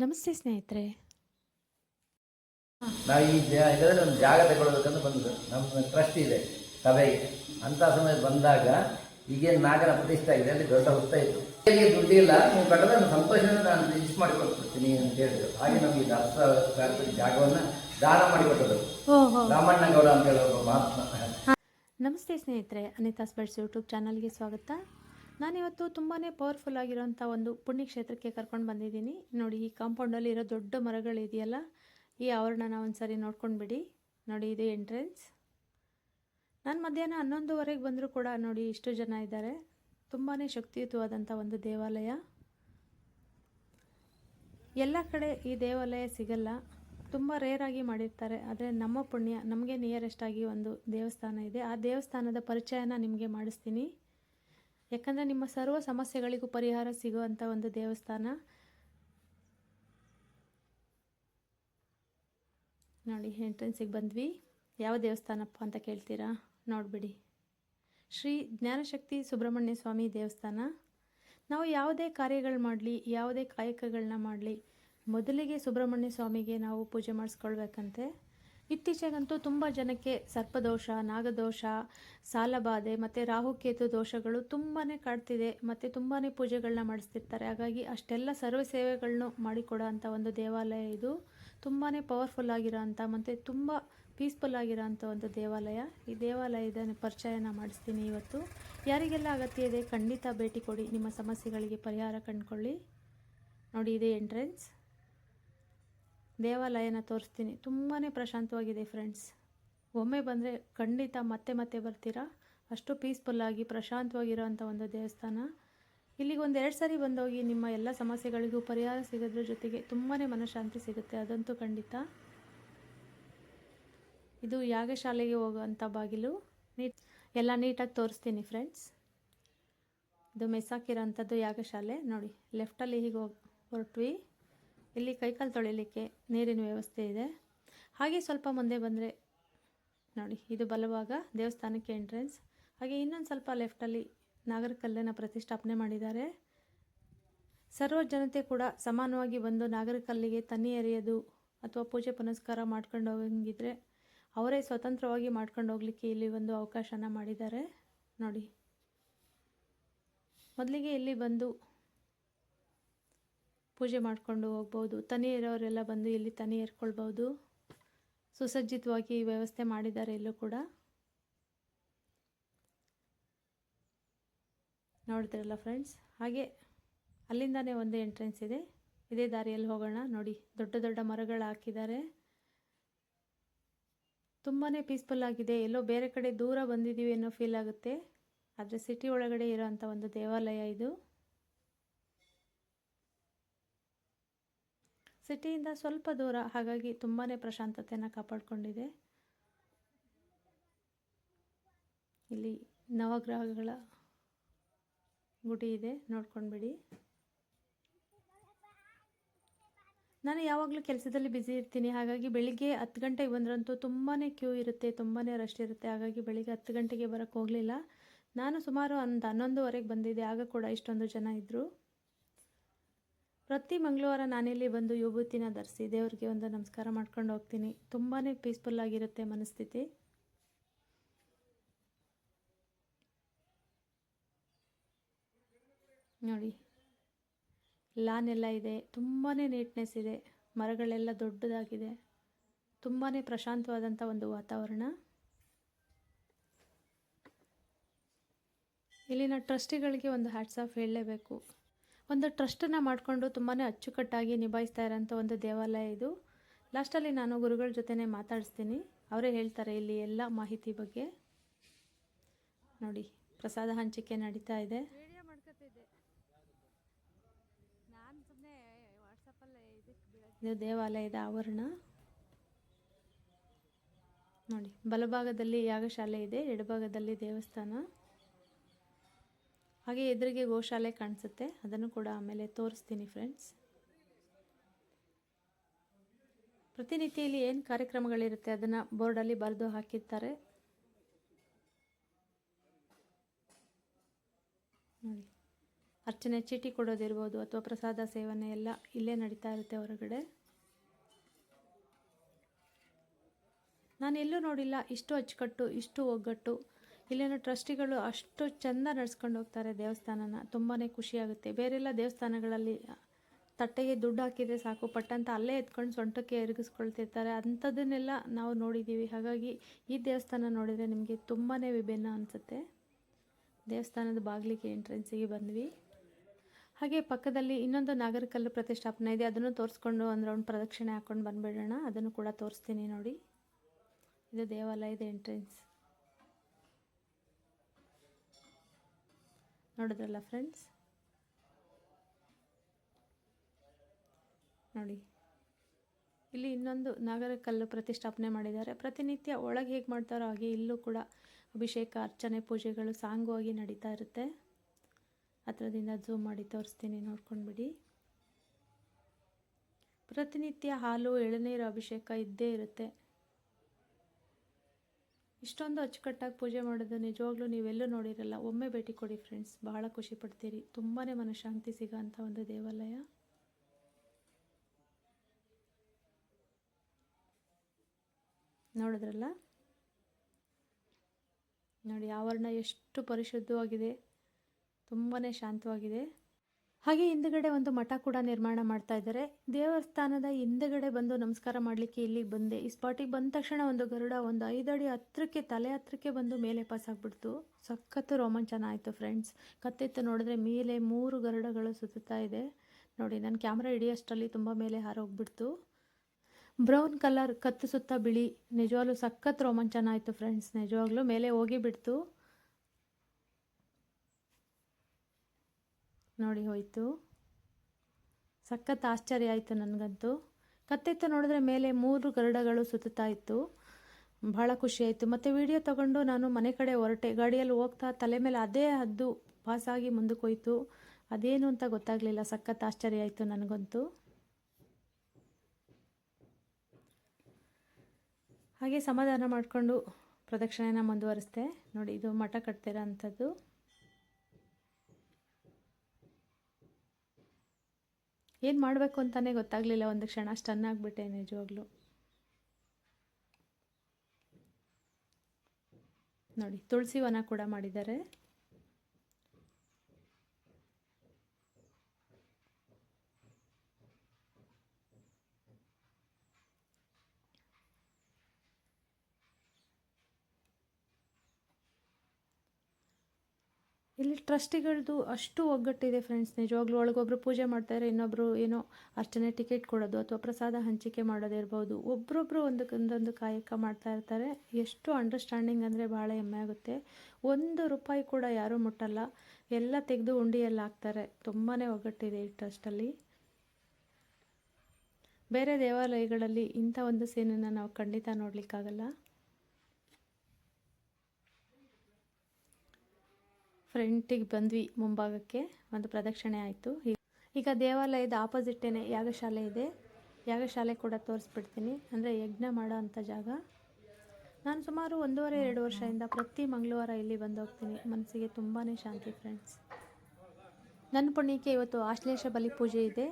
ನಮಸ್ತೆ ಸ್ನೇಹಿತರೆ. ನಾವು ಈ ಇದರಲ್ಲಿ ಒಂದು ಜಾಗ ತಗೊಳ್ಬೇಕಂತ ಬಂದು ನಮ್ಮ ಟ್ರಸ್ಟ್ ಇದೆ ಸಭೆಗೆ ಅಂಥ ಸಮಯ ಬಂದಾಗ ಈಗೇನು ನಾಗರ ಪ್ರತಿಷ್ಠೆ ಆಗಿದೆ ಅಲ್ಲಿ ದೊಡ್ಡ ಹುತ್ತ ಇತ್ತು. ಇಲ್ಲಿ ದುಡ್ಡಿಲ್ಲ ನೀವು ಕಟ್ಟದ ಸಂತೋಷದಿಂದ ನಾನು ಇಷ್ಟು ಮಾಡಿಕೊಡ್ತೀನಿ ಅಂತ ಹೇಳಿದ್ರು. ಹಾಗೆ ನಮಗೆ ಹತ್ತು ಜಾಗವನ್ನ ಜಾಗವನ್ನು ದಾನ ಮಾಡಿಕೊಟ್ಟರು ರಾಮಣ್ಣ ರಾಮಣ್ಣಗೌಡ ಅಂತ ಹೇಳೋ ಮಹಾತ್ಮ. ನಮಸ್ತೆ ಸ್ನೇಹಿತರೆ ಅನಿತಾ ಸ್ಪರ್ಶ್ ಯೂಟ್ಯೂಬ್ ಚಾನಲ್ಗೆ ಸ್ವಾಗತ. ನಾನಿವತ್ತು ತುಂಬಾ ಪವರ್ಫುಲ್ ಆಗಿರೋಂಥ ಒಂದು ಪುಣ್ಯಕ್ಷೇತ್ರಕ್ಕೆ ಕರ್ಕೊಂಡು ಬಂದಿದ್ದೀನಿ. ನೋಡಿ, ಈ ಕಾಂಪೌಂಡಲ್ಲಿ ಇರೋ ದೊಡ್ಡ ಮರಗಳಿದೆಯಲ್ಲ ಈ ಆವರಣನ ಒಂದು ಸಾರಿ ನೋಡ್ಕೊಂಡು ಬಿಡಿ. ನೋಡಿ, ಇದು ಎಂಟ್ರೆನ್ಸ್ ನಾನು ಮಧ್ಯಾಹ್ನ ಹನ್ನೊಂದುವರೆಗೆ ಬಂದರೂ ಕೂಡ ನೋಡಿ, ಇಷ್ಟು ಜನ ಇದ್ದಾರೆ. ತುಂಬಾ ಶಕ್ತಿಯುತವಾದಂಥ ಒಂದು ದೇವಾಲಯ. ಎಲ್ಲ ಕಡೆ ಈ ದೇವಾಲಯ ಸಿಗಲ್ಲ. ತುಂಬ ರೇರಾಗಿ ಮಾಡಿರ್ತಾರೆ. ಆದರೆ ನಮ್ಮ ಪುಣ್ಯ, ನಮಗೆ ನಿಯರೆಸ್ಟ್ ಆಗಿ ಒಂದು ದೇವಸ್ಥಾನ ಇದೆ. ಆ ದೇವಸ್ಥಾನದ ಪರಿಚಯನ ನಿಮಗೆ ಮಾಡಿಸ್ತೀನಿ. ಯಾಕಂದರೆ ನಿಮ್ಮ ಸರ್ವ ಸಮಸ್ಯೆಗಳಿಗೂ ಪರಿಹಾರ ಸಿಗುವಂಥ ಒಂದು ದೇವಸ್ಥಾನ. ನೋಡಿ ಎಂಟ್ರೆನ್ಸಿಗೆ ಬಂದ್ವಿ. ಯಾವ ದೇವಸ್ಥಾನಪ್ಪ ಅಂತ ಕೇಳ್ತೀರಾ? ನೋಡಿಬಿಡಿ. ಶ್ರೀ ಜ್ಞಾನಶಕ್ತಿ ಸುಬ್ರಹ್ಮಣ್ಯ ಸ್ವಾಮಿ ದೇವಸ್ಥಾನ. ನಾವು ಯಾವುದೇ ಕಾರ್ಯಗಳು ಮಾಡಲಿ, ಯಾವುದೇ ಕಾಯಕಗಳನ್ನ ಮಾಡಲಿ, ಮೊದಲಿಗೆ ಸುಬ್ರಹ್ಮಣ್ಯ ಸ್ವಾಮಿಗೆ ನಾವು ಪೂಜೆ ಮಾಡಿಸ್ಕೊಳ್ಬೇಕಂತೆ. ಇತ್ತೀಚೆಗಂತೂ ತುಂಬ ಜನಕ್ಕೆ ಸರ್ಪದೋಷ, ನಾಗದೋಷ ಸಾಲಬಾಧೆ ಮತ್ತು ರಾಹುಕೇತು ದೋಷಗಳು ತುಂಬಾ ಕಾಡ್ತಿದೆ ಮತ್ತು ತುಂಬಾ ಪೂಜೆಗಳನ್ನ ಮಾಡಿಸ್ತಿರ್ತಾರೆ. ಹಾಗಾಗಿ ಅಷ್ಟೆಲ್ಲ ಸರ್ವ ಸೇವೆಗಳನ್ನು ಮಾಡಿಕೊಡೋ ಅಂಥ ಒಂದು ದೇವಾಲಯ ಇದು. ತುಂಬಾ ಪವರ್ಫುಲ್ ಆಗಿರೋ ಅಂಥ ಮತ್ತು ತುಂಬ ಪೀಸ್ಫುಲ್ ಆಗಿರೋ ಅಂಥ ಒಂದು ದೇವಾಲಯ. ಈ ದೇವಾಲಯದ ಪರಿಚಯನ ಮಾಡಿಸ್ತೀನಿ ಇವತ್ತು. ಯಾರಿಗೆಲ್ಲ ಅಗತ್ಯ ಇದೆ ಖಂಡಿತ ಭೇಟಿ ಕೊಡಿ. ನಿಮ್ಮ ಸಮಸ್ಯೆಗಳಿಗೆ ಪರಿಹಾರ ಕಂಡುಕೊಳ್ಳಿ. ನೋಡಿ ಇದೆ ಎಂಟ್ರೆನ್ಸ್ ದೇವಾಲಯನ ತೋರಿಸ್ತೀನಿ. ತುಂಬಾ ಪ್ರಶಾಂತವಾಗಿದೆ ಫ್ರೆಂಡ್ಸ್ ಒಮ್ಮೆ ಬಂದರೆ ಖಂಡಿತ ಮತ್ತೆ ಮತ್ತೆ ಬರ್ತೀರಾ? ಅಷ್ಟು ಪೀಸ್ಫುಲ್ಲಾಗಿ ಪ್ರಶಾಂತವಾಗಿರೋವಂಥ ಒಂದು ದೇವಸ್ಥಾನ. ಇಲ್ಲಿಗೆ ಒಂದು ಎರಡು ಸಾರಿ ಬಂದೋಗಿ ನಿಮ್ಮ ಎಲ್ಲ ಸಮಸ್ಯೆಗಳಿಗೂ ಪರಿಹಾರ ಸಿಗೋದ್ರ ಜೊತೆಗೆ ತುಂಬಾ ಮನಃಶಾಂತಿ ಸಿಗುತ್ತೆ. ಅದಂತೂ ಖಂಡಿತ. ಇದು ಯಾಗಶಾಲೆಗೆ ಹೋಗುವಂಥ ಬಾಗಿಲು. ನೀಟ್, ಎಲ್ಲ ನೀಟಾಗಿ ತೋರಿಸ್ತೀನಿ ಫ್ರೆಂಡ್ಸ್ ಇದು ಮೆಸ್ಸಾಕಿರೋಂಥದ್ದು ಯಾಗಶಾಲೆ. ನೋಡಿ ಲೆಫ್ಟಲ್ಲಿ ಹೀಗೆ ಹೋಗಿ, ಹೊರಟ್ವಿ. ಇಲ್ಲಿ ಕೈಕಾಲು ತೊಳಿಲಿಕ್ಕೆ ನೀರಿನ ವ್ಯವಸ್ಥೆ ಇದೆ. ಹಾಗೆ ಸ್ವಲ್ಪ ಮುಂದೆ ಬಂದರೆ ನೋಡಿ, ಇದು ಬಲಭಾಗ ದೇವಸ್ಥಾನಕ್ಕೆ ಎಂಟ್ರೆನ್ಸ್ ಹಾಗೆ ಇನ್ನೊಂದು ಸ್ವಲ್ಪ ಲೆಫ್ಟಲ್ಲಿ ನಾಗರಕಲ್ಲನ್ನ ಪ್ರತಿಷ್ಠಾಪನೆ ಮಾಡಿದ್ದಾರೆ. ಸರ್ವ ಜನತೆ ಕೂಡ ಸಮಾನವಾಗಿ ಬಂದು ನಾಗರಕಲ್ಲಿಗೆ ತನ್ನಿ ಎರೆಯೋದು ಅಥವಾ ಪೂಜೆ ಪುನಸ್ಕಾರ ಮಾಡ್ಕೊಂಡು ಹೋಗಂಗಿದ್ರೆ ಅವರೇ ಸ್ವತಂತ್ರವಾಗಿ ಮಾಡ್ಕೊಂಡು ಹೋಗ್ಲಿಕ್ಕೆ ಇಲ್ಲಿ ಒಂದು ಅವಕಾಶನ ಮಾಡಿದ್ದಾರೆ. ನೋಡಿ, ಮೊದಲಿಗೆ ಇಲ್ಲಿ ಬಂದು ಪೂಜೆ ಮಾಡಿಕೊಂಡು ಹೋಗ್ಬೋದು. ತನಿ ಇರೋರೆಲ್ಲ ಬಂದು ಇಲ್ಲಿ ತನಿ ಏರ್ಕೊಳ್ಬೋದು. ಸುಸಜ್ಜಿತವಾಗಿ ವ್ಯವಸ್ಥೆ ಮಾಡಿದ್ದಾರೆ ಎಲ್ಲೂ ಕೂಡ. ನೋಡಿದ್ರಲ್ಲ ಫ್ರೆಂಡ್ಸ್ ಹಾಗೆ ಅಲ್ಲಿಂದಾನೇ ಒಂದು ಎಂಟ್ರೆನ್ಸ್ ಇದೆ. ಇದೇ ದಾರಿಯಲ್ಲಿ ಹೋಗೋಣ ನೋಡಿ. ದೊಡ್ಡ ದೊಡ್ಡ ಮರಗಳು ಹಾಕಿದ್ದಾರೆ. ತುಂಬಾ ಪೀಸ್ಫುಲ್ ಆಗಿದೆ. ಎಲ್ಲೋ ಬೇರೆ ಕಡೆ ದೂರ ಬಂದಿದ್ದೀವಿ ಅನ್ನೋ ಫೀಲ್ ಆಗುತ್ತೆ. ಆದರೆ ಸಿಟಿ ಒಳಗಡೆ ಇರೋವಂಥ ಒಂದು ದೇವಾಲಯ ಇದು. ಸಿಟಿಯಿಂದ ಸ್ವಲ್ಪ ದೂರ, ಹಾಗಾಗಿ ತುಂಬಾ ಪ್ರಶಾಂತತೆಯನ್ನು ಕಾಪಾಡಿಕೊಂಡಿದೆ. ಇಲ್ಲಿ ನವಗ್ರಹಗಳ ಗುಡಿ ಇದೆ, ನೋಡ್ಕೊಂಡ್ಬಿಡಿ. ನಾನು ಯಾವಾಗಲೂ ಕೆಲಸದಲ್ಲಿ ಬ್ಯುಸಿ ಇರ್ತೀನಿ, ಹಾಗಾಗಿ ಬೆಳಿಗ್ಗೆ ಹತ್ತು ಗಂಟೆಗೆ ಬಂದ್ರಂತೂ ತುಂಬಾ ಕ್ಯೂ ಇರುತ್ತೆ ತುಂಬಾ ರಶ್ ಇರುತ್ತೆ, ಹಾಗಾಗಿ ಬೆಳಿಗ್ಗೆ ಹತ್ತು ಗಂಟೆಗೆ ಬರೋಕ್ಕೆ ಹೋಗಲಿಲ್ಲ. ನಾನು ಸುಮಾರು ಒಂದು ಹನ್ನೊಂದುವರೆಗೆ ಬಂದಿದ್ದೆ, ಆಗ ಕೂಡ ಇಷ್ಟೊಂದು ಜನ ಇದ್ದರು ಪ್ರತಿ ಮಂಗಳವಾರ ನಾನಿಲ್ಲಿ ಬಂದು ಯುಭೂತಿನ ಧರಿಸಿ ದೇವರಿಗೆ ಒಂದು ನಮಸ್ಕಾರ ಮಾಡ್ಕೊಂಡು ಹೋಗ್ತೀನಿ. ತುಂಬಾ ಪೀಸ್ಫುಲ್ ಆಗಿರುತ್ತೆ ಮನಸ್ಥಿತಿ. ನೋಡಿ ಲಾನ್ ಎಲ್ಲ ಇದೆ ತುಂಬಾ ನೀಟ್ನೆಸ್ ಇದೆ, ಮರಗಳೆಲ್ಲ ದೊಡ್ಡದಾಗಿದೆ ತುಂಬಾ ಪ್ರಶಾಂತವಾದಂಥ ಒಂದು ವಾತಾವರಣ. ಇಲ್ಲಿನ ಟ್ರಸ್ಟಿಗಳಿಗೆ ಒಂದು ಹ್ಯಾಟ್ಸ್ ಆಫ್ ಹೇಳಲೇಬೇಕು. ಒಂದು ಟ್ರಸ್ಟನ್ನು ಮಾಡಿಕೊಂಡು ತುಂಬಾ ಅಚ್ಚುಕಟ್ಟಾಗಿ ನಿಭಾಯಿಸ್ತಾ ಇರೋಂಥ ಒಂದು ದೇವಾಲಯ ಇದು. ಲಾಸ್ಟಲ್ಲಿ ನಾನು ಗುರುಗಳ ಜೊತೆನೇ ಮಾತಾಡಿಸ್ತೀನಿ. ಅವರೇ ಹೇಳ್ತಾರೆ ಇಲ್ಲಿ ಎಲ್ಲ ಮಾಹಿತಿ ಬಗ್ಗೆ. ನೋಡಿ ಪ್ರಸಾದ ಹಂಚಿಕೆ ನಡೀತಾ ಇದೆ. ಇದು ದೇವಾಲಯದ ಆವರಣ. ನೋಡಿ ಬಲಭಾಗದಲ್ಲಿ ಯಾಗಶಾಲೆ ಇದೆ ಎಡಭಾಗದಲ್ಲಿ ದೇವಸ್ಥಾನ. ಹಾಗೆ ಎದುರಿಗೆ ಗೋಶಾಲೆ ಕಾಣಿಸುತ್ತೆ. ಅದನ್ನು ಕೂಡ ಆಮೇಲೆ ತೋರಿಸ್ತೀನಿ ಫ್ರೆಂಡ್ಸ್ ಪ್ರತಿನಿತ್ಯ ಇಲ್ಲಿ ಏನು ಕಾರ್ಯಕ್ರಮಗಳಿರುತ್ತೆ? ಅದನ್ನು ಬೋರ್ಡಲ್ಲಿ ಬರೆದು ಹಾಕಿರ್ತಾರೆ. ನೋಡಿ. ಅರ್ಚನೆ, ಚೀಟಿ ಕೊಡೋದಿರ್ಬೋದು ಅಥವಾ ಪ್ರಸಾದ ಸೇವನೆ ಎಲ್ಲ ಇಲ್ಲೇ ನಡೀತಾ ಇರುತ್ತೆ ಹೊರಗಡೆ. ನಾನು ಎಲ್ಲೂ ನೋಡಿಲ್ಲ. ಇಷ್ಟು ಅಚ್ಚುಕಟ್ಟು, ಇಷ್ಟು ಒಗ್ಗಟ್ಟು. ಇಲ್ಲಿನ ಟ್ರಸ್ಟಿಗಳು ಅಷ್ಟು ಚೆಂದ ನಡ್ಸ್ಕೊಂಡು ಹೋಗ್ತಾರೆ ದೇವಸ್ಥಾನನ ತುಂಬಾ ಖುಷಿಯಾಗುತ್ತೆ. ಬೇರೆಲ್ಲ ದೇವಸ್ಥಾನಗಳಲ್ಲಿ ತಟ್ಟೆಗೆ ದುಡ್ಡು ಹಾಕಿದರೆ ಸಾಕು ಪಟ್ಟಂತ ಅಲ್ಲೇ ಎತ್ಕೊಂಡು ಸೊಂಟಕ್ಕೆ ಎರಗಿಸ್ಕೊಳ್ತಿರ್ತಾರೆ. ಅಂಥದ್ದನ್ನೆಲ್ಲ ನಾವು ನೋಡಿದ್ದೀವಿ. ಹಾಗಾಗಿ ಈ ದೇವಸ್ಥಾನ ನೋಡಿದರೆ ನಿಮಗೆ ತುಂಬಾ ವಿಭಿನ್ನ ಅನಿಸುತ್ತೆ. ದೇವಸ್ಥಾನದ ಬಾಗಿಲಿಗೆ ಎಂಟ್ರೆನ್ಸಿಗೆ ಬಂದ್ವಿ. ಹಾಗೆ ಪಕ್ಕದಲ್ಲಿ ಇನ್ನೊಂದು ನಾಗರಕಲ್ಲು ಪ್ರತಿಷ್ಠಾಪನೆ ಇದೆ. ಅದನ್ನು ತೋರಿಸ್ಕೊಂಡು ಒಂದು ರೌಂಡ್ ಪ್ರದಕ್ಷಿಣೆ ಹಾಕ್ಕೊಂಡು ಬಂದುಬಿಡೋಣ. ಅದನ್ನು ಕೂಡ ತೋರಿಸ್ತೀನಿ ನೋಡಿ. ಇದು ದೇವಾಲಯದ ಎಂಟ್ರೆನ್ಸ್. ನೋಡಿದ್ರಲ್ಲ ಫ್ರೆಂಡ್ಸ್ ನೋಡಿ. ಇಲ್ಲಿ ಇನ್ನೊಂದು ನಾಗರಕಲ್ಲು ಪ್ರತಿಷ್ಠಾಪನೆ ಮಾಡಿದ್ದಾರೆ. ಪ್ರತಿನಿತ್ಯ ಒಳಗೆ ಹೇಗೆ ಮಾಡ್ತಾರೋ ಹಾಗೆ ಇಲ್ಲೂ ಕೂಡ ಅಭಿಷೇಕ, ಅರ್ಚನೆ, ಪೂಜೆಗಳು ಸಾಂಗವಾಗಿ ನಡೀತಾ ಇರುತ್ತೆ. ಹತ್ರದಿಂದ ಝೂಮ್ ಮಾಡಿ ತೋರಿಸ್ತೀನಿ, ನೋಡ್ಕೊಂಡ್ಬಿಡಿ. ಪ್ರತಿನಿತ್ಯ ಹಾಲು, ಎಳನೀರು ಅಭಿಷೇಕ ಇದ್ದೇ ಇರುತ್ತೆ. ಇಷ್ಟೊಂದು ಅಚ್ಚುಕಟ್ಟಾಗಿ ಪೂಜೆ ಮಾಡೋದು ನಿಜವಾಗ್ಲೂ ನೀವೆಲ್ಲೂ ನೋಡಿರಲ್ಲ. ಒಮ್ಮೆ ಭೇಟಿ ಕೊಡಿ ಫ್ರೆಂಡ್ಸ್ ಬಹಳ ಖುಷಿ ಪಡ್ತೀರಿ. ತುಂಬಾ ಮನಃಶಾಂತಿ ಸಿಗೋಂಥ ಒಂದು ದೇವಾಲಯ. ನೋಡಿದ್ರಲ್ಲ? ನೋಡಿ, ಆವರಣ ಎಷ್ಟು ಪರಿಶುದ್ಧವಾಗಿದೆ. ತುಂಬಾ ಶಾಂತವಾಗಿದೆ. ಹಾಗೆ ಹಿಂದುಗಡೆ ಒಂದು ಮಠ ಕೂಡ ನಿರ್ಮಾಣ ಮಾಡ್ತಾ ಇದ್ದಾರೆ. ದೇವಸ್ಥಾನದ ಹಿಂದುಗಡೆ ಬಂದು ನಮಸ್ಕಾರ ಮಾಡಲಿಕ್ಕೆ ಇಲ್ಲಿ ಬಂದೆ. ಈ ಸ್ಪಾಟಿಗೆ ಬಂದ ತಕ್ಷಣ ಒಂದು ಗರುಡ ಒಂದು ಐದಡಿ ಹತ್ರಕ್ಕೆ, ತಲೆ ಹತ್ರಕ್ಕೆ ಬಂದು ಮೇಲೆ ಪಾಸ್ ಆಗ್ಬಿಡ್ತು. ಸಖತ್ತು ರೋಮಾಂಚನ ಆಯಿತು ಫ್ರೆಂಡ್ಸ್ ಕತ್ತೆತ್ತು ನೋಡಿದ್ರೆ ಮೇಲೆ ಮೂರು ಗರುಡಗಳು ಸುತ್ತಾ ಇದೆ. ನೋಡಿ ನನ್ನ ಕ್ಯಾಮ್ರಾ ಹಿಡಿಯೋಷ್ಟರಲ್ಲಿ ತುಂಬ ಮೇಲೆ ಹಾರೋಗ್ಬಿಡ್ತು. ಬ್ರೌನ್ ಕಲರ್ ಕತ್ತು ಸುತ್ತ ಬಿಳಿ. ನಿಜವಾಗ್ಲೂ ಸಖತ್ ರೋಮಾಂಚನ ಆಯಿತು ಫ್ರೆಂಡ್ಸ್ ನಿಜವಾಗ್ಲೂ ಮೇಲೆ ಹೋಗಿ ನೋಡಿ ಹೋಯಿತು. ಸಖತ್ ಆಶ್ಚರ್ಯ ಆಯಿತು ನನಗಂತೂ. ಕತ್ತೆತ್ತು ನೋಡಿದ್ರೆ ಮೇಲೆ ಮೂರು ಗರುಡಗಳು ಸುತ್ತಾ ಇತ್ತು. ಭಾಳ ಖುಷಿಯಾಯಿತು ಮತ್ತು ವಿಡಿಯೋ ತಗೊಂಡು ನಾನು ಮನೆ ಕಡೆ ಹೊರಟೆ. ಗಾಡಿಯಲ್ಲಿ ಹೋಗ್ತಾ ತಲೆ ಮೇಲೆ ಅದೇ ಹದ್ದು ಪಾಸಾಗಿ ಮುಂದಕ್ಕೆ ಅದೇನು ಅಂತ ಗೊತ್ತಾಗಲಿಲ್ಲ. ಸಖತ್ ಆಶ್ಚರ್ಯ ಆಯಿತು ನನಗಂತೂ. ಹಾಗೆ ಸಮಾಧಾನ ಮಾಡಿಕೊಂಡು ಪ್ರದಕ್ಷಿಣೆನ ಮುಂದುವರಿಸ್ದೆ. ನೋಡಿ, ಇದು ಮಠ ಕಟ್ತಿರೋ ಅಂಥದ್ದು ಏನು ಮಾಡಬೇಕು ಅಂತಲೇ ಗೊತ್ತಾಗಲಿಲ್ಲ ಒಂದು ಕ್ಷಣ ಸ್ಟನ್ ಆಗಿಬಿಟ್ಟೆ ನಿಜವಾಗ್ಲೂ. ನೋಡಿ ತುಳಸಿ ವನ ಕೂಡ ಮಾಡಿದ್ದಾರೆ. ಇಲ್ಲಿ ಟ್ರಸ್ಟಿಗಳದ್ದು ಅಷ್ಟು ಒಗ್ಗಟ್ಟಿದೆ ಫ್ರೆಂಡ್ಸ್ ನಿಜವಾಗ್ಲೂ ಒಳಗೊಬ್ರು ಪೂಜೆ ಮಾಡ್ತಾರೆ ಇನ್ನೊಬ್ಬರು ಏನೋ ಅರ್ಚನೆ ಟಿಕೆಟ್ ಕೊಡೋದು ಅಥವಾ ಪ್ರಸಾದ ಹಂಚಿಕೆ ಮಾಡೋದಿರ್ಬೋದು ಒಬ್ರೊಬ್ರು ಒಂದಕ್ಕೊಂದೊಂದು ಕಾಯಕ ಮಾಡ್ತಾ ಇರ್ತಾರೆ. ಎಷ್ಟು ಅಂಡರ್ಸ್ಟ್ಯಾಂಡಿಂಗ್ ಅಂದರೆ ಭಾಳ ಹೆಮ್ಮೆ ಆಗುತ್ತೆ. ಒಂದು ರೂಪಾಯಿ ಕೂಡ ಯಾರೂ ಮುಟ್ಟಲ್ಲ. ಎಲ್ಲ ತೆಗೆದು ಉಂಡಿಯಲ್ಲಿ ಹಾಕ್ತಾರೆ. ತುಂಬಾ ಒಗ್ಗಟ್ಟಿದೆ ಈ ಟ್ರಸ್ಟಲ್ಲಿ ಬೇರೆ ದೇವಾಲಯಗಳಲ್ಲಿ ಇಂಥ ಒಂದು ಸೀನನ್ನು ನಾವು ಖಂಡಿತ ನೋಡಲಿಕ್ಕಾಗಲ್ಲ. ಫ್ರಂಟಿಗೆ ಬಂದ್ವಿ ಮುಂಭಾಗಕ್ಕೆ, ಒಂದು ಪ್ರದಕ್ಷಿಣೆ ಆಯಿತು. ಈಗ ದೇವಾಲಯದ ಆಪೋಸಿಟ್ಟೇನೆ ಯಾಗಶಾಲೆ ಇದೆ. ಯಾಗಶಾಲೆ ಕೂಡ ತೋರಿಸ್ಬಿಡ್ತೀನಿ. ಅಂದರೆ ಯಜ್ಞ ಮಾಡೋ ಅಂಥ ಜಾಗ. ನಾನು ಸುಮಾರು ಒಂದೂವರೆ, ಎರಡು ವರ್ಷದಿಂದ ಪ್ರತಿ ಮಂಗಳವಾರ ಇಲ್ಲಿ ಬಂದು ಹೋಗ್ತೀನಿ. ಮನಸ್ಸಿಗೆ ತುಂಬಾ ಶಾಂತಿ ಫ್ರೆಂಡ್ಸ್ ನನ್ನ ಪುಣ್ಯಕ್ಕೆ ಇವತ್ತು ಆಶ್ಲೇಷ ಬಲಿ ಪೂಜೆ ಇದೆ.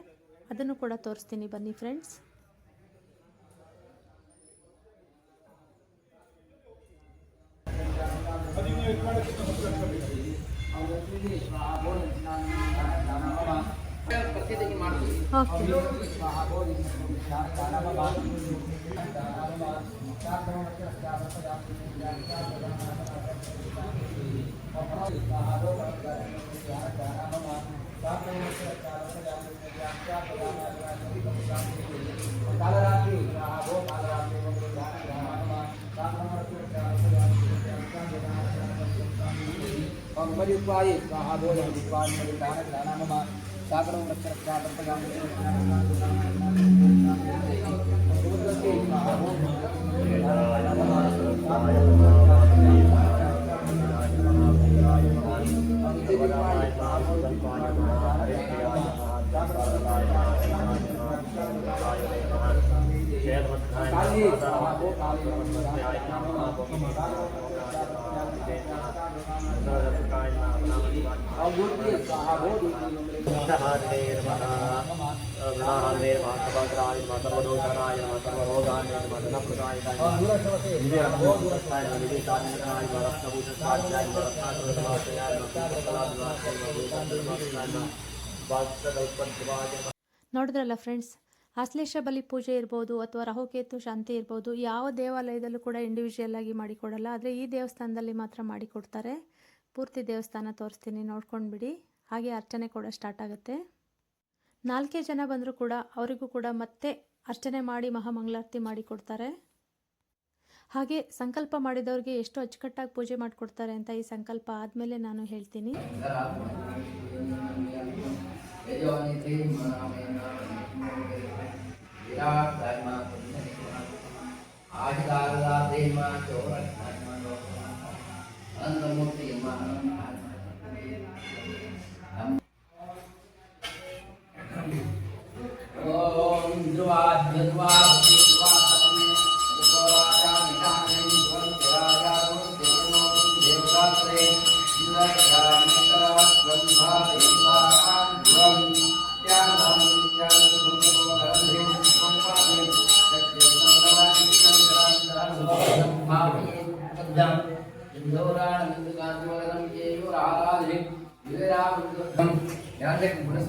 ಅದನ್ನು ಕೂಡ ತೋರಿಸ್ತೀನಿ. ಬನ್ನಿ ಫ್ರೆಂಡ್ಸ್ ಓಕೆ समयुत्वाय स्वाहा भोजन विद्वान मदिदान ज्ञानानमा सागरं रक्षरक्षातर्पगां समुद्रस्य स्वाहा काली स्वाहा काली नमः सागरं रक्षरक्षातर्पगां ನೋಡಿದ್ರಲ್ಲ ಫ್ರೆಂಡ್ಸ್ ಆಶ್ಲೇಷ ಬಲಿ ಪೂಜೆ ಇರ್ಬೋದು ಅಥವಾ ರಹುಕೇತು ಶಾಂತಿ ಇರ್ಬೋದು, ಯಾವ ದೇವಾಲಯದಲ್ಲೂ ಕೂಡ ಇಂಡಿವಿಜುವಲ್ ಆಗಿ ಮಾಡಿಕೊಡಲ್ಲ, ಆದರೆ ಈ ದೇವಸ್ಥಾನದಲ್ಲಿ ಮಾತ್ರ ಮಾಡಿಕೊಡ್ತಾರೆ. ಪೂರ್ತಿ ದೇವಸ್ಥಾನ ತೋರಿಸ್ತೀನಿ, ನೋಡ್ಕೊಂಡ್ಬಿಡಿ. ಹಾಗೆ ಅರ್ಚನೆ ಕೂಡ ಸ್ಟಾರ್ಟ್ ಆಗುತ್ತೆ. ನಾಲ್ಕೇ ಜನ ಬಂದರೂ ಕೂಡ ಅವರಿಗೂ ಕೂಡ ಮತ್ತೆ ಅರ್ಚನೆ ಮಾಡಿ, ಮಹಾಮಂಗಳಾರತಿ ಮಾಡಿಕೊಡ್ತಾರೆ ಹಾಗೆ ಸಂಕಲ್ಪ ಮಾಡಿದವ್ರಿಗೆ ಎಷ್ಟು ಅಚ್ಚುಕಟ್ಟಾಗಿ ಪೂಜೆ ಮಾಡಿಕೊಡ್ತಾರೆ ಅಂತ ಈ ಸಂಕಲ್ಪ ಆದಮೇಲೆ ನಾನು ಹೇಳ್ತೀನಿ. અંગમૂર્તિ ઓમ જ્વાદ જ્વાદ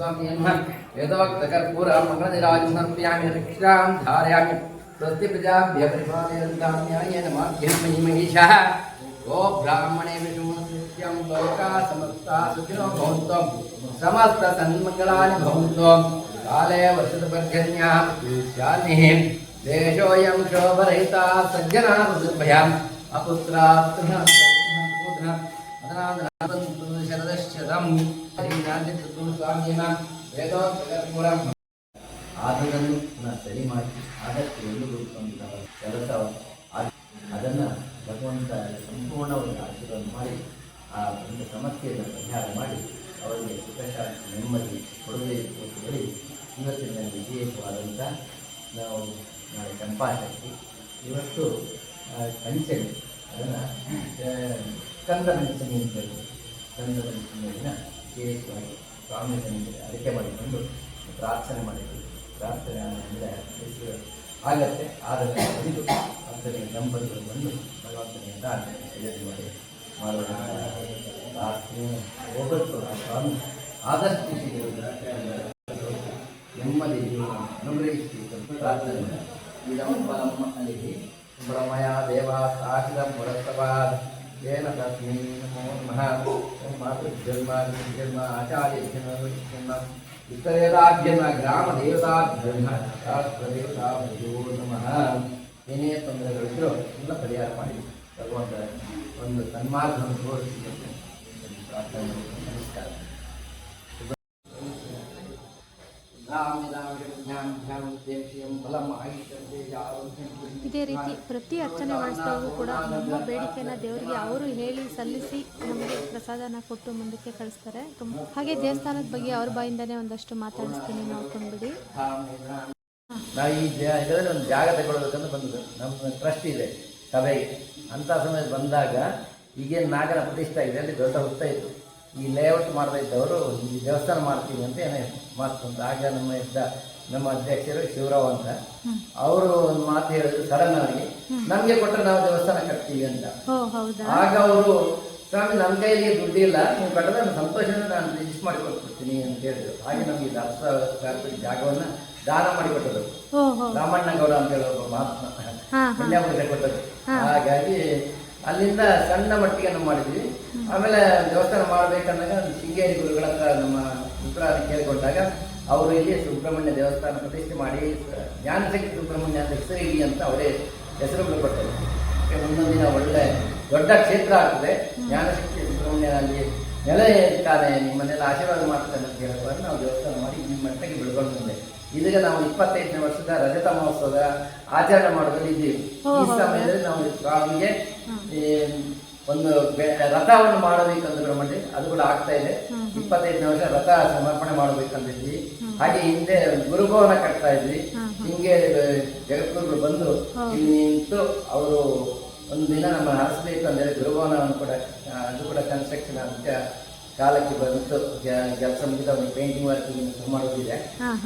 स्वामी नमः वेदोक्त कर्पूर मंगल निराजं समर्पयामि रक्षां धारयामि स्वस्ति प्रजाभ्य परिपालयन्तान्यायेन माभ्यं महिमहीशः गो ब्राह्मणे विष्णुमनुष्यं लोका समस्ता सुखिनो भवन्तो समस्त सन्मङ्गलानि भवन्तो काले वर्षपर्घन्यां शान्तिः देशोऽयं शोभरहिता सज्जना सुभयाम् अपुत्रात् शरदश्चतम् ಆದದನ್ನು ಪುನಃ ಸರಿ ಮಾಡಿ ಆದಷ್ಟು ಎಲ್ಲರೂ ಕೆಲಸ ಅದನ್ನು ಭಗವಂತ ಸಂಪೂರ್ಣವಾಗಿ ಆಶೀರ್ವಾದ ಮಾಡಿ ಆ ಒಂದು ಸಮಸ್ಯೆಯನ್ನು ಪರಿಹಾರ ಮಾಡಿ ಅವರಿಗೆ ಸುಖಶಾಂತಿ ನೆಮ್ಮದಿ ಅಂತ ಹೇಳಿ ಇವತ್ತಿನ ವಿಶೇಷವಾದಂಥ ನಾವು ನಾಳೆ ಚಂಪಾಶಕ್ತಿ ಇವತ್ತು ಪಂಚಮಿ ಅದನ್ನು ಕಂದ ಪಂಚಮಿ ಅಂತ ಹೇಳಿ ಕಂದ ಪಂಚಮಿಯನ್ನು ವಿಶೇಷವಾಗಿ ಸ್ವಾಮಿ ಅಡಿಕೆ ಮಾಡಿಕೊಂಡು ಪ್ರಾರ್ಥನೆ ಮಾಡಿದ್ವಿ ಪ್ರಾರ್ಥನೆ ಅಂದರೆ ಆಗತ್ತೆ, ಆದರೆ ಬಂದು ಅಂತನೇ ದಂಪತಿಗಳು ಬಂದು ಭಗವಂತನಿಂದ ಯೋಜನೆ ಮಾಡಿ ಮಾಡೋಣ ಪ್ರಾರ್ಥನೆ ಆ ಸ್ವಾಮಿ. ಆದಷ್ಟು ನೆಮ್ಮದಿ ಅಂತ ಪ್ರಾರ್ಥನೆ. ಇದಂ ಪರಂ ಅಲ್ಲಿ ಸುಬ್ರಹ್ಮಣ್ಯ ದೇವ ಸಾಹಿರಂ ಪುರಸ್ತವಾದ ಏನ ತಸ್ಮೈ ನಮೋ ನಮಃ ಓಂ ಮಾತೃಜನ್ಮ ಜನ್ಮ ಆಚಾರ್ಯ ಜನ್ಮ ಜನ್ಮ ಇತರೇದಾಭ್ಯಮ ಗ್ರಾಮ ದೇವತಾಭ್ಯಮ ಶಾಸ್ತ್ರ ದೇವತಾಭ್ಯೋ ನಮಃ ಏನೇ ತೊಂದರೆಗಳಿದ್ರೂ ಎಲ್ಲ ಪರಿಹಾರ ಮಾಡಿ ಭಗವಂತ ಒಂದು ಸನ್ಮಾರ್ಗವನ್ನು ತೋರಿಸಬೇಕು ಎಂದು ಪ್ರಾರ್ಥನೆ ಮಾಡಿ ನಮಸ್ಕಾರ ಇದೇ ರೀತಿ ಪ್ರತಿ ಅರ್ಚನೆ ಮಾಡಿಸಿದವರು ಕೂಡ ನಮ್ಮ ಬೇಡಿಕೆಯನ್ನು ದೇವರಿಗೆ ಅವರು ಹೇಳಿ ಸಲ್ಲಿಸಿ ನಮಗೆ ಪ್ರಸಾದನ ಕೊಟ್ಟು ಮುಂದಕ್ಕೆ ಕಳಿಸ್ತಾರೆ. ಹಾಗೆ ದೇವಸ್ಥಾನದ ಬಗ್ಗೆ ಅವ್ರ ಬಾಯಿಂದನೇ ಒಂದಷ್ಟು ಮಾತಾಡಿಸ್ತೀನಿ ನೋಡ್ಕೊಂಡ್ಬಿಡಿ. ಈ ಇದರಲ್ಲಿ ಒಂದು ಜಾಗ ತಗೊಳ್ಬೇಕಂತ ಬಂದದ್ದು. ನಮ್ಮ ಟ್ರಸ್ಟ್ ಇದೆ ಸಭೆಗೆ. ಅಂಥ ಸಮಯ ಬಂದಾಗ ಈಗೇನು ನಾಗರ ಪ್ರತಿಷ್ಠೆ ಇದೆ, ಅಲ್ಲಿ ದೊಡ್ಡ ಹುತ್ತ ಇತ್ತು. ಈ ಲೇಔಟ್ ಮಾಡ್ತಾ ಇದ್ದವರು, ಈ ದೇವಸ್ಥಾನ ಮಾಡ್ತೀವಿ ಅಂತ ಏನೇ ಮಾತು ಅಂತ ಆಗ ನಮ್ಮ ಇದ್ದ ನಮ್ಮ ಅಧ್ಯಕ್ಷರು ಶಿವರಾವ್ ಅಂತ. ಅವರು ಒಂದು ಮಾತು ಹೇಳಿದ್ರು ಸಡನ್ ಆಗಿ ನಮ್ಗೆ ಕೊಟ್ಟರೆ ನಾವು ದೇವಸ್ಥಾನ ಕಟ್ತೀವಿ ಅಂತ. ಆಗ ಅವರು ಸ್ವಾಮಿ ನನ್ನ ಕೈಯಲ್ಲಿ ದುಡ್ಡಿಲ್ಲ ನೀವು ಕಟ್ಟದ ನಮ್ಮ ಸಂತೋಷನ ನಾನು ರಿಜಿಸ್ಟರ್ ಮಾಡಿ ಕೊಟ್ಬಿಡ್ತೀನಿ ಅಂತ ಹೇಳಿದ್ರು. ಹಾಗೆ ನಮಗೆ ಫೀಟ್ ಜಾಗವನ್ನು ದಾನ ಮಾಡಿಕೊಟ್ಟರು. ರಾಮಣ್ಣ ಗೌಡ ಅಂತ ಹೇಳೋ ಒಬ್ಬ ಮಹಾತ್ಮ ಪುಣ್ಯಾಪುರುಷ ಕೊಟ್ಟದ್ದು ಹಾಗಾಗಿ ಅಲ್ಲಿಂದ ಸಣ್ಣ ಮಟ್ಟಿಗೆ ನಾವು ಮಾಡಿದ್ವಿ. ಆಮೇಲೆ ದೇವಸ್ಥಾನ ಮಾಡ್ಬೇಕಂದಾಗ ಶೃಂಗೇರಿ ಗುರುಗಳ ಹತ್ರ ನಮ್ಮ ಉತ್ತರ ಕೇಳಿಕೊಂಡಾಗ ಅವರು ಇಲ್ಲಿ ಸುಬ್ರಹ್ಮಣ್ಯ ದೇವಸ್ಥಾನ ಪ್ರತಿಷ್ಠೆ ಮಾಡಿ ಜ್ಞಾನಶಕ್ತಿ ಸುಬ್ರಹ್ಮಣ್ಯ ಅಂತ ಹೆಸರು ಇಲ್ಲಿ ಅಂತ ಅವರೇ ಹೆಸರುಗಳು ಕೊಟ್ಟರು. ಮುಂದೊಂದಿನ ಮುಂದೊಂದು ದಿನ ಒಳ್ಳೆ ದೊಡ್ಡ ಕ್ಷೇತ್ರ ಆಗ್ತದೆ. ಜ್ಞಾನಶಕ್ತಿ ಸುಬ್ರಹ್ಮಣ್ಯ ಅಲ್ಲಿ ನೆಲೆ ಇರ್ತಾನೆ ನಿಮ್ಮನ್ನೆಲ್ಲ ಆಶೀರ್ವಾದ ಮಾಡ್ತಾನೆ ಅಂತ ಹೇಳುವಾಗ ನಾವು ದೇವಸ್ಥಾನ ಮಾಡಿ ಈ ಮಟ್ಟಕ್ಕೆ ಬೆಳ್ಕೊಂಡು ಇದೀಗ ನಾವು ಇಪ್ಪತ್ತೈದನೇ ವರ್ಷದ ರಜತ ಮಹೋತ್ಸವದ ಆಚರಣೆ ಮಾಡೋದ್ರಲ್ಲಿ ಇದ್ದೀವಿ. ಈ ಸಮಯದಲ್ಲಿ ನಾವು ಸ್ವಾಮಿಗೆ ಈ ಒಂದು ಬೆ- ರಥವನ್ನು ಮಾಡಬೇಕಂತ ಬ್ರಹ್ಮಣ್ಯ ಅದು ಕೂಡ ಆಗ್ತಾ ಇದೆ. ಇಪ್ಪತ್ತೈದನೇ ವರ್ಷ ರಥ ಸಮರ್ಪಣೆ ಮಾಡಬೇಕಂತಿದ್ವಿ ಹಾಗೆ ಹಿಂದೆ ಗುರುಭವನ ಕಟ್ತಾ ಇದ್ವಿ. ಹಿಂಗೆ ಜಗದ್ಗುರುಗಳು ಬಂದು ಇಲ್ಲಿ ನಿಂತು ಅವರು ಒಂದು ದಿನ ನಮ್ಮ ಹರಿಸ್ಬೇಕು ಅಂದರೆ ಗುರುಭವನವನ್ನು ಕೂಡ ಅದು ಕೂಡ ಕನ್ಸ್ಟ್ರಕ್ಷನ್ ಅಂತ ಕಾಲಕ್ಕೆ ಬಂತು. ಕೆಲಸ ಮುಗಿದ ಒಂದು ಪೇಂಟಿಂಗ್ ವರ್ಕ್ ಶುರು ಮಾಡೋದಿದೆ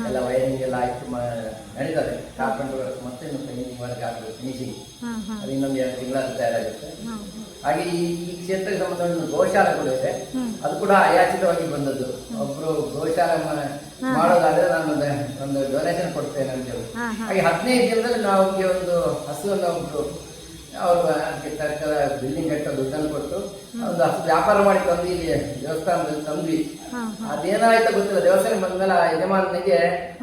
ಎಲ್ಲ ವೈರಿಂಗ್ ಎಲ್ಲ ಆಯ್ತು ನಡೀತದೆ ಕಾರ್ಪೆಂಟರ್ ವರ್ಕ್ ಮತ್ತೆ ಇನ್ನು ಪೇಂಟಿಂಗ್ ವರ್ಕ್ ಆಗಬೇಕು ಫಿನಿಶಿಂಗ್ ಅದು ಇನ್ನೊಂದು ಎರಡು ತಿಂಗಳಲ್ಲಿ ತಯಾರಾಗುತ್ತೆ. ಹಾಗೆ ಈ ಈ ಕ್ಷೇತ್ರಕ್ಕೆ ಸಂಬಂಧ ಒಂದು ಗೋಶಾಲೆ ಕೂಡ ಇದೆ. ಅದು ಕೂಡ ಅಯಾಚಿತವಾಗಿ ಬಂದದ್ದು. ಒಬ್ರು ಗೋಶಾಲೆ ಮಾಡೋದಾದ್ರೆ ನಾನು ಒಂದು ಡೊನೇಷನ್ ಕೊಡ್ತೇನೆ ಅಂತ ಹೇಳಿ. ಹಾಗೆ ಹದಿನೈದು ದಿನದಲ್ಲಿ ನಾವು ಅವ್ರಿಗೆ ಒಂದು ಹಸುವನ್ನು ಉಂಟು ಅವರು ಅದಕ್ಕೆ ತಕ್ಕದ ಬಿಲ್ಡಿಂಗ್ ಕಟ್ಟ ದುಡ್ಡನ್ನು ಕೊಟ್ಟು ಒಂದು ಹಸು ವ್ಯಾಪಾರ ಮಾಡಿ ತಂದು ಇಲ್ಲಿ ದೇವಸ್ಥಾನದಲ್ಲಿ ತಂದ್ವಿ. ಅದೇನಾಯ್ತು ಗೊತ್ತಿಲ್ಲ ದೇವಸ್ಥಾನ ಬಂದ್ಮೇಲೆ ಆ ಯಜಮಾನನಿಗೆ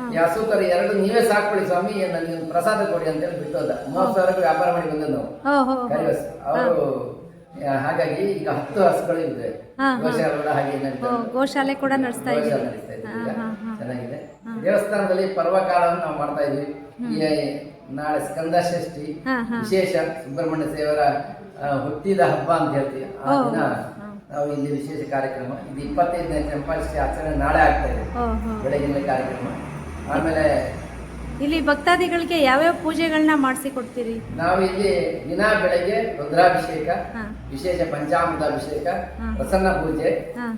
ಈ ಹಸು ಕರು ಎರಡು ನೀವೇ ಸಾಕ್ಬಿಡಿ ಸ್ವಾಮಿ ನನಗೆ ಪ್ರಸಾದ ಕೊಡಿ ಅಂತ ಹೇಳಿ ಬಿಟ್ಟು ಹೋದ ಮೂವತ್ತು ಸಾವಿರಕ್ಕೆ ವ್ಯಾಪಾರ ಮಾಡಿ ಬಂದದ್ದು ನಾವು. ಅವರು ಹಾಗಾಗಿ ಈಗ ಹತ್ತು ಹಸುಗಳು ಇದೆ. ಗೋಶಾಲೆ ಕೂಡ ಹಾಗೆ ಓ ನಡೀತಾ ಗೋಶಾಲೆ ಕೂಡ ನಡೆಸ್ತಾ ಇದ್ದೀವಿ ಇದೆ ಚೆನ್ನಾಗಿದೆ. ದೇವಸ್ಥಾನದಲ್ಲಿ ಪರ್ವಕಾಲವನ್ನು ನಾವು ಮಾಡ್ತಾ ಇದ್ವಿ ನಾಳೆ ಸ್ಕಂದ ಷಷ್ಠಿ. ವಿಶೇಷ ಸುಬ್ರಹ್ಮಣ್ಯ ದೇವರ ಹುಟ್ಟಿದ ಹಬ್ಬ ಅಂತ ಹೇಳ್ತೀವಿ. ಆ ದಿನ ನಾವು ಇಲ್ಲಿ ವಿಶೇಷ ಕಾರ್ಯಕ್ರಮ ಇದು ಇಪ್ಪತ್ತೈದನೇ ಚಂಪಾಷ್ಟಿ ಆಚರಣೆ ನಾಳೆ ಆಗ್ತಾ ಇದೆ. ಬೆಳಗಿನ ಕಾರ್ಯಕ್ರಮ. ಆಮೇಲೆ ಇಲ್ಲಿ ಭಕ್ತಾದಿಗಳಿಗೆ ಯಾವ್ಯಾವ ಪೂಜೆಗಳನ್ನ ಮಾಡಿಸಿ ಕೊಡ್ತೀರಿ ನಾವು ಇಲ್ಲಿ ದಿನ ಬೆಳಗ್ಗೆ ರುದ್ರಾಭಿಷೇಕ ವಿಶೇಷ ಪಂಚಾಮೃತ ಅಭಿಷೇಕ ಪ್ರಸನ್ನ ಪೂಜೆ.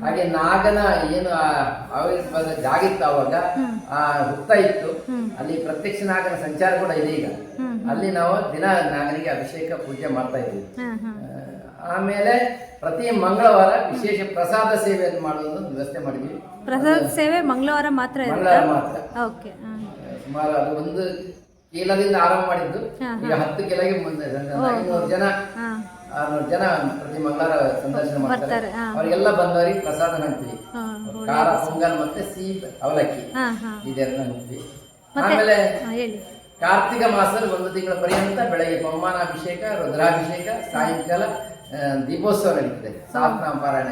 ಹಾಗೆ ನಾಗನ ಏನು ಆವಿರ್ಭಾವ ಜಾಗಿತ್ತು ಅವಾಗ. ಆ ಹುತ್ತ ಇತ್ತು. ಅಲ್ಲಿ ಪ್ರತ್ಯಕ್ಷ ನಾಗನ ಸಂಚಾರ ಕೂಡ ಇದೆ ಈಗ. ಅಲ್ಲಿ ನಾವು ದಿನ ನಾಗನಿಗೆ ಅಭಿಷೇಕ ಪೂಜೆ ಮಾಡ್ತಾ ಇದ್ದೀವಿ ಆಮೇಲೆ ಪ್ರತಿ ಮಂಗಳವಾರ ವಿಶೇಷ ಪ್ರಸಾದ ಸೇವೆಯನ್ನು ಮಾಡುವುದು ವ್ಯವಸ್ಥೆ ಮಾಡಿದ್ವಿ. ಪ್ರಸಾದ ಸೇವೆ ಮಂಗಳವಾರ ಮಾತ್ರ ಮಂಗಳವಾರ ಮಾತ್ರ. ಓಕೆ ಸುಮಾರು ಅದು ಒಂದು ಕೀಲದಿಂದ ಆರಂಭ ಮಾಡಿದ್ದು. ಈಗ ಹತ್ತು ಕಿಲಗೆ ಮುಂದೆ ಐನೂರು ಜನ ಆರ್ನೂರು ಜನ ಪ್ರತಿ ಮಂಗಳವಾರ ಸಂದರ್ಶನ ಮಾಡ್ತಾರೆ. ಅವರಿಗೆಲ್ಲ ಬಂದವರಿಗೆ ಪ್ರಸಾದ ಹಾಂ ಖಾರ ಪೊಂಗಲ್ ಮತ್ತೆ ಸಿಹಿ ಅವಲಕ್ಕಿ. ಇದೆಲ್ಲ ಹಂಚ್ತೀವಿ ಆಮೇಲೆ ಕಾರ್ತಿಕ ಮಾಸದಲ್ಲಿ ಒಂದು ತಿಂಗಳ ಪರ್ಯಂತ ಬೆಳಗ್ಗೆ ಪವಮಾನಾಭಿಷೇಕ ರುದ್ರಾಭಿಷೇಕ ಸಾಯಂಕಾಲ ದೀಪೋತ್ಸವ ನಡೀತದೆ. ಸಹಸ್ರನಾಮ ಪಾರಾಯಣ.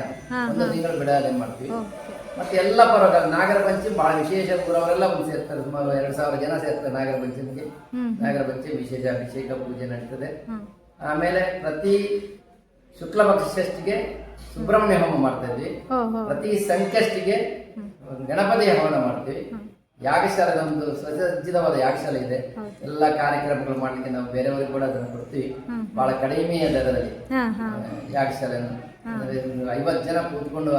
ಒಂದು ತಿಂಗಳು ಬಿಡಾಲೆ ಮಾಡ್ತೀವಿ. ಮತ್ತೆ ಎಲ್ಲ ಪರವಾಗಿಲ್ಲ ನಾಗರ ಪಂಚಮಿ ಬಹಳ ವಿಶೇಷ ಅವರೆಲ್ಲ ಬಂದು ಸೇರ್ತಾರೆ. ಸುಮಾರು ಎರಡು ಸಾವಿರ ಜನ ಸೇರ್ತಾರೆ ನಾಗರ ಪಂಚಮಿಗೆ ನಾಗರ ಪಂಚಮಿ ವಿಶೇಷ ಅಭಿಷೇಕ ಪೂಜೆ ನಡೀತದೆ. ಆಮೇಲೆ ಪ್ರತಿ ಶುಕ್ಲ ಪಕ್ಷ ಷಷ್ಠಿಗೆ ಸುಬ್ರಹ್ಮಣ್ಯ ಹೋಮ ಮಾಡ್ತಾ ಇದ್ವಿ. ಪ್ರತಿ ಸಂಕಷ್ಟಿಗೆ ಗಣಪತಿ ಹವನ ಮಾಡ್ತೀವಿ. ಯಾಗಶಾಲೆ ನಮ್ದು ಸಜ್ಜಿತವಾದ ಯಾಗಶಾಲೆ ಇದೆ. ಎಲ್ಲ ಕಾರ್ಯಕ್ರಮಗಳು ಮಾಡ್ಲಿಕ್ಕೆ ನಾವು ಬೇರೆಯವರಿಗೆ ಕೂಡ ಅದನ್ನು ಕೊಡ್ತೀವಿ. ಬಹಳ ಕಡಿಮೆ ದರದಲ್ಲಿ. ಯಾಗಶಾಲೆ ಯಾಗಶಾಲೆಯನ್ನು. ಐವತ್ತು ಜನ ಕೂತ್ಕೊಂಡು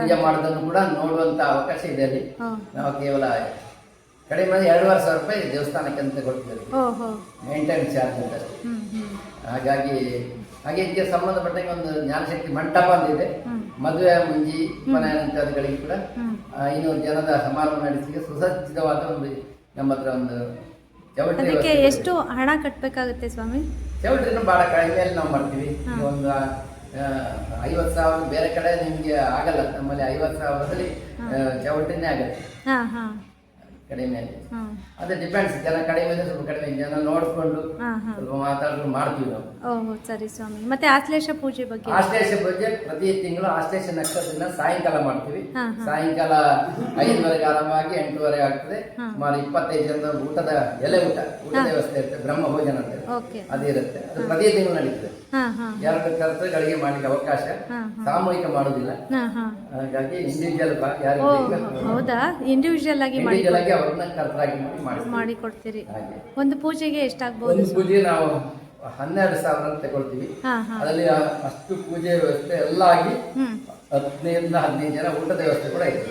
ಪೂಜೆ ಮಾಡೋದನ್ನು ಕೂಡ ನೋಡುವಂತ ಅವಕಾಶ ಇದೆ ಅಲ್ಲಿ. ನಾವು ಕೇವಲ ಕಡಿಮೆ ಎರಡೂವರೆ ಸಾವಿರ ರೂಪಾಯಿ ದೇವಸ್ಥಾನಕ್ಕೆ ಅಂತ ಕೊಡ್ತೀವಿ ಮೇಂಟೈನ್ ಚಾರ್ಜ್ ಅಂತ. ಹಾಗಾಗಿ ಹಾಗೆ ಇದಕ್ಕೆ ಸಂಬಂಧಪಟ್ಟಂಗೆ ಒಂದು ಜ್ಞಾನಶಕ್ತಿ ಮಂಟಪ ಅಂತ ಇದೆ. ಹ್ಮ್. ಮದುವೆ ಮುಂಜಿ ಮನೆ ಕೂಡ ಐನೂರು ಜನದ ಸಮಾರಂಭ ನಡೆಸಲಿಕ್ಕೆ ಸುಸಜ್ಜಿತವಾದ ಒಂದು ನಮ್ಮ ಹತ್ರ ಒಂದು ಅದಕ್ಕೆ ಎಷ್ಟು ಹಣ ಕಟ್ಟಬೇಕಾಗುತ್ತೆ ಸ್ವಾಮಿ? ಚೌಟ್ರಿನ ಬಹಳ ಕಡಿಮೆಯಲ್ಲಿ ನಾವು ಮಾಡ್ತೀವಿ. ಒಂದು ಐವತ್ತು ಸಾವಿರ ಬೇರೆ ಕಡೆ ನಿಮಗೆ ಆಗಲ್ಲ. ನಮ್ಮಲ್ಲಿ ಐವತ್ತು ಸಾವಿರದಲ್ಲಿ ಚೌಟ್ರಿನೇ ಆಗುತ್ತೆ. ಹಾಂ. ಅದೇ ಅದು ಡಿಪೆಂಡ್ಸ್ ಜನ ಕಡಿಮೆ ಇದ್ರೆ ಸ್ವಲ್ಪ ಕಡಿಮೆ ಜನ ನೋಡಿಕೊಂಡು ಸ್ವಲ್ಪ ಮಾತಾಡ್ಕೊಂಡು ಮಾಡ್ತೀವಿ ನಾವು. ಓಹೋ ಸರಿ ಸ್ವಾಮಿ. ಮತ್ತೆ ಆಶ್ಲೇಷ ಪೂಜೆ ಬಗ್ಗೆ? ಆಶ್ಲೇಷ ಪೂಜೆ ಪ್ರತಿ ತಿಂಗಳು ಆಶ್ಲೇಷ ನಕ್ಷತ್ರದಿಂದ ಸಾಯಂಕಾಲ ಮಾಡ್ತೀವಿ. ಸಾಯಂಕಾಲ ಐದುವರೆಗೆ ಆರಂಭವಾಗಿ ಎಂಟೂವರೆ ಆಗ್ತದೆ. ಸುಮಾರು ಇಪ್ಪತ್ತೈದು ಜನದ ಊಟದ ಎಲೆ ಊಟ ಊಟದ ವ್ಯವಸ್ಥೆ ಇರುತ್ತೆ ಬ್ರಹ್ಮ ಭೋಜನ ಅಂತ ಅದು ಇರುತ್ತೆ. ಅದು ಪ್ರತಿ ತಿಂಗಳು ನಡೀತದೆ. ಎರಡು ಕರ್ತಗಳಿಗೆ ಮಾಡ್ಲಿಕ್ಕೆ ಅವಕಾಶ. ಸಾಮೂಹಿಕ ಹಾಂ ಹಾಗಾಗಿ ಇಂಡಿವಿಜುವಲ್ ಹೌದಾ? ಇಂಡಿವಿಜುವಲ್ ಆಗಿ ಇಂಡಿವಿಜುವಲ್ ಆಗಿ ಅವ್ರನ್ನ ಕರ್ತರಾಗಿ ಮಾಡಿ ಕೊಡ್ತೀರಿ ಒಂದು ಪೂಜೆಗೆ ಎಷ್ಟಾಗ್ಬೋದು? ಒಂದು ಪೂಜೆ ನಾವು ಹನ್ನೆರಡು ಸಾವಿರ ಅಂತ ತಗೊಳ್ತೀವಿ ಅದರಲ್ಲಿ ಅಷ್ಟು ಪೂಜೆ ವ್ಯವಸ್ಥೆ ಎಲ್ಲ ಆಗಿ ಹದಿನೈದು ಹದಿನೈದರಿಂದ ಹದಿನೈದು ಜನ ಊಟದ ವ್ಯವಸ್ಥೆ ಕೂಡ ಇದೆ.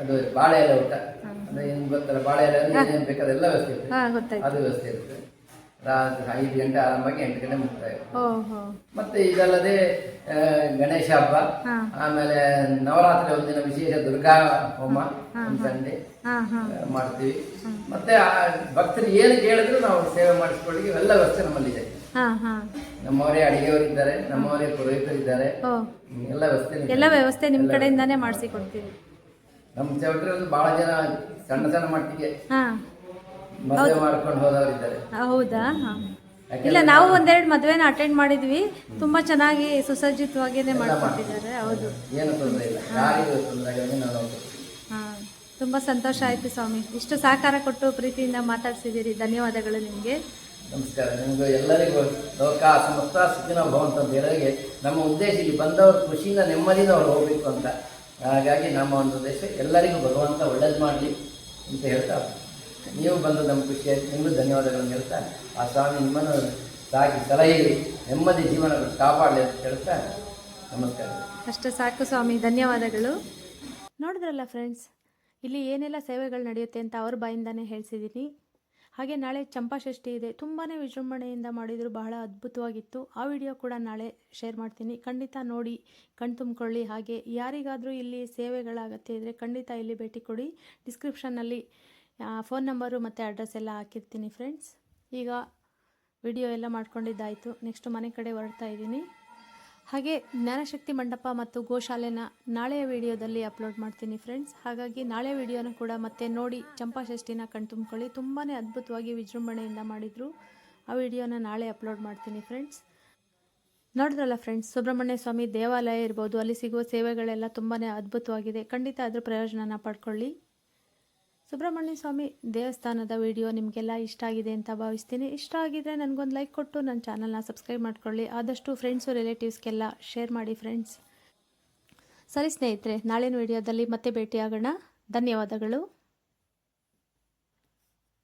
ಅದು ಬಾಳೆ ಎಲೆ ಊಟ. ಅಂದ್ರೆ ಏನು ಗೊತ್ತಲ್ಲ ಬಾಳೆ ಎಲೆ ಏನೇನು ಬೇಕಾದೆಲ್ಲ ವ್ಯವಸ್ಥೆ ಇರ್ತದೆ. ಹಾಂ ಅದು ವ್ಯವಸ್ಥೆ ಇರ್ತದೆ. ರಾತ್ರಿ ಐದು ಗಂಟೆ ಆರಂಭಕ್ಕೆ ಎಂಟು ಗಂಟೆ ಮುಗ್ತಾ ಇದೆ ಮತ್ತೆ ಇದಲ್ಲದೆ ಗಣೇಶ ಹಬ್ಬ ಆಮೇಲೆ ನವರಾತ್ರಿ ಒಂದಿನ ವಿಶೇಷ ದುರ್ಗಾ ಹೋಮ ಸಂಡೆ ಮಾಡ್ತೀವಿ. ಮತ್ತೆ ಆ ಭಕ್ತರು ಏನು ಕೇಳಿದ್ರು ನಾವು ಸೇವೆ ಮಾಡಿಸ್ಕೊಳ್ಳಿ ಎಲ್ಲ ವ್ಯವಸ್ಥೆ ನಮ್ಮಲ್ಲಿದೆ. ನಮ್ಮವರೇ ಅಡಿಗೆಯವರಿದ್ದಾರೆ ನಮ್ಮವರೇ ಪುರೋಹಿತರಿದ್ದಾರೆ. ಎಲ್ಲ ವ್ಯವಸ್ಥೆ ಎಲ್ಲ ವ್ಯವಸ್ಥೆ ನಿಮ್ಮ ಕಡೆಯಿಂದಾನೇ ಮಾಡಿಸಿಕೊಡ್ತೀವಿ. ನಮ್ಮ ಚೌಟ್ರಿ ಬಹಳ ಜನ ಸಣ್ಣ ಸಣ್ಣ ಮಟ್ಟಿಗೆ ಮಾಡ್ಕೊಂಡು ಹೋದವರಿದ್ದಾರೆ. ಹೌದಾ? ಇಲ್ಲ ನಾವು ಒಂದೆರಡು ಮದುವೆನ ಅಟೆಂಡ್ ಮಾಡಿದ್ವಿ. ತುಂಬಾ ಚೆನ್ನಾಗಿ ಸುಸಜ್ಜಿತವಾಗಿನೇ ಮಾಡ್ಕೊಟ್ಟಿದ್ದಾರೆ. ಹೌದು. ಏನು ತೊಂದರೆ ಇಲ್ಲ. ಯಾರಿಗೂ ತೊಂದರೆ ನಾವು ತುಂಬ ಸಂತೋಷ ಆಯಿತು ಸ್ವಾಮಿ. ಇಷ್ಟು ಸಹಕಾರ ಕೊಟ್ಟು ಪ್ರೀತಿಯಿಂದ ಮಾತಾಡ್ಸಿದ್ದೀರಿ. ಧನ್ಯವಾದಗಳು ನಿಮಗೆ. ನಮಸ್ಕಾರ. ನಿಮ್ಗೆ ಎಲ್ಲರಿಗೂ ಲೋಕ ಸಮಸ್ತ ಸುಖಿನ ಭವಂತ ಅಂತ ನಮ್ಮ ಉದ್ದೇಶ ಇಲ್ಲಿ ಬಂದವರು ಖುಷಿಯಿಂದ ನೆಮ್ಮದಿಯಿಂದ ಅವ್ರು ಹೋಗ್ಬೇಕು ಅಂತ. ಹಾಗಾಗಿ ನಮ್ಮ ಒಂದು ಉದ್ದೇಶ ಎಲ್ಲರಿಗೂ ಭಗವಂತ ಒಳ್ಳೇದು ಮಾಡಲಿ ಅಂತ ಹೇಳ್ತಾ ನೀವು ಬಂದು ನಮ್ಮ ಖುಷಿಯಾಗಿ ನಿಮಗೂ ಧನ್ಯವಾದಗಳನ್ನು ಹೇಳ್ತಾ, ಆ ಸ್ವಾಮಿ ನಿಮ್ಮನ್ನು ಸಾಕಿ ಸಲಹೆ ನೆಮ್ಮದಿ ಜೀವನ ಕಾಪಾಡಲಿ ಅಂತ ಹೇಳ್ತಾ, ನಮಸ್ಕಾರ. ಅಷ್ಟೇ ಸಾಕು ಸ್ವಾಮಿ, ಧನ್ಯವಾದಗಳು. ನೋಡಿದ್ರಲ್ಲ ಫ್ರೆಂಡ್ಸ್ ಇಲ್ಲಿ ಏನೆಲ್ಲ ಸೇವೆಗಳು ನಡೆಯುತ್ತೆ ಅಂತ ಅವ್ರ ಬಾಯಿಂದಾನೇ ಹೇಳ್ಸಿದ್ದೀನಿ. ಹಾಗೆ ನಾಳೆ ಚಂಪಾಷಷ್ಠಿ ಇದೆ ತುಂಬಾ ವಿಜೃಂಭಣೆಯಿಂದ ಮಾಡಿದರು, ಬಹಳ ಅದ್ಭುತವಾಗಿತ್ತು. ಆ ವಿಡಿಯೋ ಕೂಡ ನಾಳೆ ಶೇರ್ ಮಾಡ್ತೀನಿ. ಖಂಡಿತ ನೋಡಿ, ಕಣ್ ತುಂಬಿಕೊಳ್ಳಿ. ಹಾಗೆ ಯಾರಿಗಾದರೂ ಇಲ್ಲಿ ಸೇವೆಗಳ ಅಗತ್ಯ ಇದ್ದರೆ ಖಂಡಿತ ಇಲ್ಲಿ ಭೇಟಿ ಕೊಡಿ. ಡಿಸ್ಕ್ರಿಪ್ಷನ್ನಲ್ಲಿ ಫೋನ್ ನಂಬರು ಮತ್ತು ಅಡ್ರೆಸ್ ಎಲ್ಲ ಹಾಕಿರ್ತೀನಿ ಫ್ರೆಂಡ್ಸ್ ಈಗ ವಿಡಿಯೋ ಎಲ್ಲ ಮಾಡ್ಕೊಂಡಿದ್ದಾಯಿತು. ನೆಕ್ಸ್ಟ್ ಮನೆ ಕಡೆ ಹೊರಡ್ತಾ ಇದ್ದೀನಿ. ಹಾಗೆ ಜ್ಞಾನಶಕ್ತಿ ಮಂಟಪ ಮತ್ತು ಗೋಶಾಲೆನ ನಾಳೆಯ ವಿಡಿಯೋದಲ್ಲಿ ಅಪ್ಲೋಡ್ ಮಾಡ್ತೀನಿ ಫ್ರೆಂಡ್ಸ್ ಹಾಗಾಗಿ ನಾಳೆ ವಿಡಿಯೋನ ಕೂಡ ಮತ್ತೆ ನೋಡಿ ಚಂಪಾಷಷ್ಠಿನ ಕಣ್ತುಂಬ್ಕೊಳ್ಳಿ ತುಂಬಾ ಅದ್ಭುತವಾಗಿ ವಿಜೃಂಭಣೆಯಿಂದ ಮಾಡಿದರು. ಆ ವಿಡಿಯೋನ ನಾಳೆ ಅಪ್ಲೋಡ್ ಮಾಡ್ತೀನಿ ಫ್ರೆಂಡ್ಸ್ ನೋಡಿದ್ರಲ್ಲ ಫ್ರೆಂಡ್ಸ್ ಸುಬ್ರಹ್ಮಣ್ಯ ಸ್ವಾಮಿ ದೇವಾಲಯ ಇರ್ಬೋದು, ಅಲ್ಲಿ ಸಿಗುವ ಸೇವೆಗಳೆಲ್ಲ ತುಂಬಾ ಅದ್ಭುತವಾಗಿದೆ. ಖಂಡಿತ ಅದರ ಪ್ರಯೋಜನನ ಪಡ್ಕೊಳ್ಳಿ. ಸುಬ್ರಹ್ಮಣ್ಯ ಸ್ವಾಮಿ ದೇವಸ್ಥಾನದ ವಿಡಿಯೋ ನಿಮಗೆಲ್ಲ ಇಷ್ಟ ಆಗಿದೆ ಅಂತ ಭಾವಿಸ್ತೀನಿ. ಇಷ್ಟ ಆಗಿದ್ರೆ ನನಗೊಂದು ಲೈಕ್ ಕೊಟ್ಟು ನನ್ನ ಚಾನಲ್ನ ಸಬ್ಸ್ಕ್ರೈಬ್ ಮಾಡ್ಕೊಳ್ಳಿ. ಆದಷ್ಟು ಫ್ರೆಂಡ್ಸು ರಿಲೇಟಿವ್ಸ್ಗೆಲ್ಲ ಶೇರ್ ಮಾಡಿ ಫ್ರೆಂಡ್ಸ್ ಸರಿ ಸ್ನೇಹಿತರೆ, ನಾಳಿನ ವಿಡಿಯೋದಲ್ಲಿ ಮತ್ತೆ ಭೇಟಿಯಾಗೋಣ. ಧನ್ಯವಾದಗಳು.